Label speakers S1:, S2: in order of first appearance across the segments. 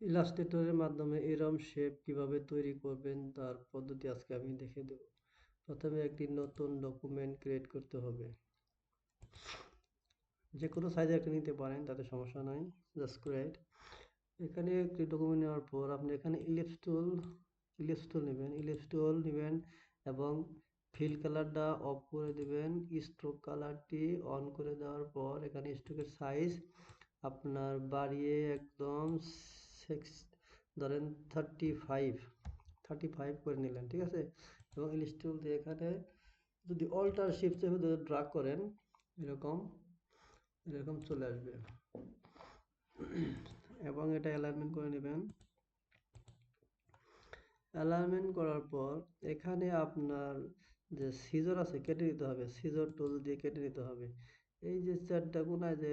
S1: ইলাস্ট্রেটরের মাধ্যমে এরম শেপ কীভাবে তৈরি করবেন, তার পদ্ধতি আজকে আমি দেখে দেব। প্রথমে একটি নতুন ডকুমেন্ট ক্রিয়েট করতে হবে। যে কোনো সাইজে একটা নিতে পারেন, তাতে সমস্যা নাই জাস্ট ক্রিয়েট এখানে একটি ডকুমেন্ট নেওয়ার পর আপনি এখানে ইলিপস টুল নেবেন। ইলিপস নেবেন এবং ফিল কালারটা অফ করে দেবেন। স্ট্রোক কালারটি অন করে দেওয়ার পর এখানে স্ট্রোকের সাইজ আপনার বাড়িয়ে একদম সিক্স ধরেন থার্টি ফাইভ থার্টি ফাইভ করে নিলেন, ঠিক আছে? এবং ইলিশ টুল দিয়ে এখানে যদি অল্টার শিফট চেপে ড্রাগ করেন, এরকম এরকম চলে আসবে। এবং এটা অ্যালাইনমেন্ট করে নেবেন। অ্যালাইনমেন্ট করার পর এখানে আপনার যে সিজর আছে, কেটে নিতে হবে। সিজর টুল দিয়ে কেটে নিতে হবে। এই যে চারটা কোনায় যে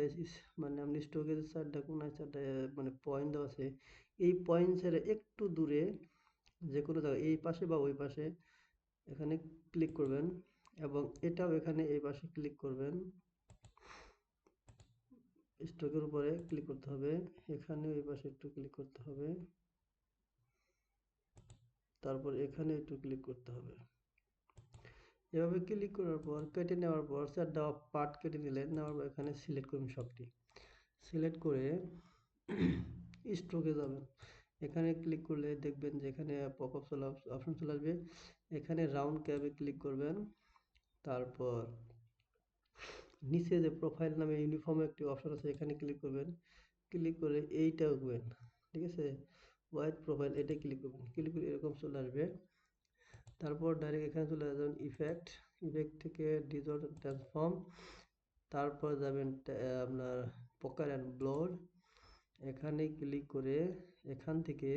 S1: মানে আপনি স্টোকে যে চারটা কোনায় চারটা মানে পয়েন্ট আছে, এই পয়েন্ট ছেড়ে একটু দূরে যে কোনো জায়গায়, এই পাশে বা ওই পাশে এখানে ক্লিক করবেন এবং এটাও এখানে এই পাশে ক্লিক করবেন। স্টকের উপরে ক্লিক করতে হবে এখানে ওই পাশে একটু ক্লিক করতে হবে। তারপর এখানে একটু ক্লিক করতে হবে। এভাবে ক্লিক করার পর, কেটে নেওয়ার পর স্যার দেওয়া পার্ট কেটে নিলেন নেওয়ার পর এখানে সিলেক্ট করুন সবটি। সিলেক্ট করে স্ট্রোকে যাবেন। এখানে ক্লিক করলে দেখবেন যে এখানে পপ আপ চলে অপশন চলে আসবে। এখানে রাউন্ড ক্যাবে ক্লিক করবেন। তারপর নিচে যে প্রোফাইল নামে ইউনিফর্ম একটি অপশন আছে, এখানে ক্লিক করবেন। ক্লিক করে এইটা উঠবেন, ঠিক আছে? হোয়াইট প্রোফাইল এটা ক্লিক করবেন। ক্লিক করে এরকম চলে আসবে। তারপর ডাইরেক্ট এখানে চলে যাবেন ইফেক্ট ইফেক্ট থেকে ডিজর্ট ট্রান্সফর্ম তারপর যাবেন আপনার পকার অ্যান্ড ব্লোড এখানে ক্লিক করে এখান থেকে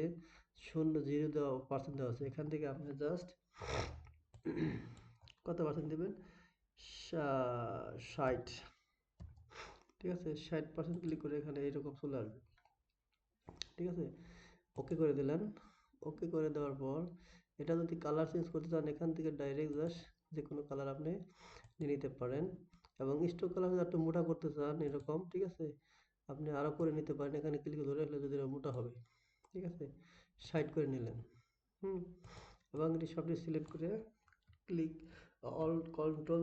S1: শূন্য জিরো দেওয়া পার্সেন্ট দেওয়া আছে। এখান থেকে আপনি জাস্ট কত পার্সেন্ট দেবেন? ষাট। ঠিক আছে? ষাট পার্সেন্ট ক্লিক করে এখানে এইরকম চলে আসবে। ঠিক আছে? ওকে করে দিলেন। ওকে করে দেওয়ার পর এটা যদি কালার চেঞ্জ করতে চান, এখান থেকে ডাইরেক্ট জাস্ট যে কোনো কালার আপনি নিয়ে নিতে পারেন। এবং স্টোক কালার যদি একটু মোটা করতে চান, এরকম, ঠিক আছে? আপনি আরও করে নিতে পারেন। এখানে ক্লিক ধরে রাখলে যদি মোটা হবে, ঠিক আছে? সাইড করে নিলেন, হুম? এবং এটি সবটি সিলেক্ট করে ক্লিক অল কন্ট্রোল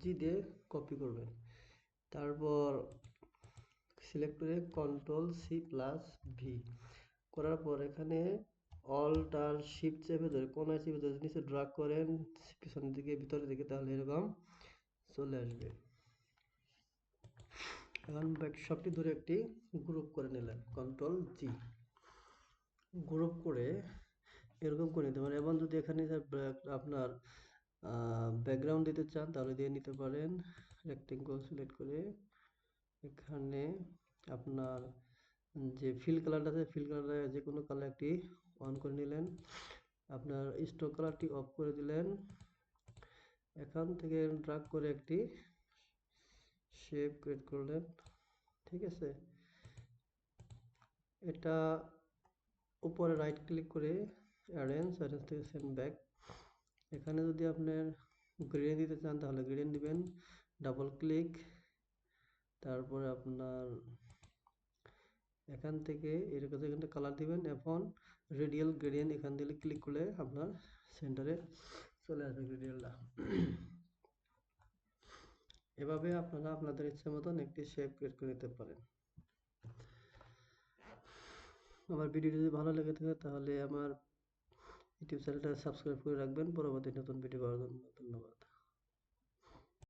S1: জি দিয়ে কপি করবেন। তারপর সিলেক্ট করে কন্ট্রোল সি প্লাস ভি করার পর এখানে অল্টার শিফট চেপে ধরে কোনায় চেপে ধরে নিচে ড্রাগ করেন, পিছনের দিকে, ভিতরের দিকে, তাহলে এরকম চলে আসবে। এখন সবটি ধরে একটি গ্রুপ করে নিলেন কন্ট্রোল জি গ্রুপ করে এরকম করে নিতে পারেন। এবং যদি এখানে আপনার ব্যাকগ্রাউন্ড দিতে চান, তাহলে দিয়ে নিতে পারেন। রেক্টেঙ্গল সিলেক্ট করে এখানে আপনার যে ফিল কালারটা আছে ফিল কালারটা যে কোনো কালার একটি অন করে নিলেন। আপনার স্টক কালারটি অফ করে দিলেন। এখান থেকে ড্রাগ করে একটি শেপ ক্রিয়েট করলেন, ঠিক আছে? এটা উপরে রাইট ক্লিক করে অ্যারেঞ্জ অ্যারেঞ্জ থেকে সেন্ড ব্যাক এখানে যদি আপনার গ্রেন দিতে চান, তাহলে গ্রেন দিবেন। ডাবল ক্লিক তারপরে আপনার এখান থেকে এরকম এখানটা কালার দিবেন এখন রেডিয়াল গ্রেডিয়েন্ট এখান থেকে ক্লিক করলে আপনার সেন্টারে চলে আসবে গ্রেডিয়ালটা এভাবে আপনারা আপনাদের ইচ্ছে মতন একটি শেপ ক্রিয়েট করে নিতে পারেন। আমার ভিডিও যদি ভালো লেগে থাকে তাহলে আমার ইউটিউব চ্যানেলটা সাবস্ক্রাইব করে রাখবেন। পরবর্তী নতুন ভিডিও পাওয়ার জন্য ধন্যবাদ।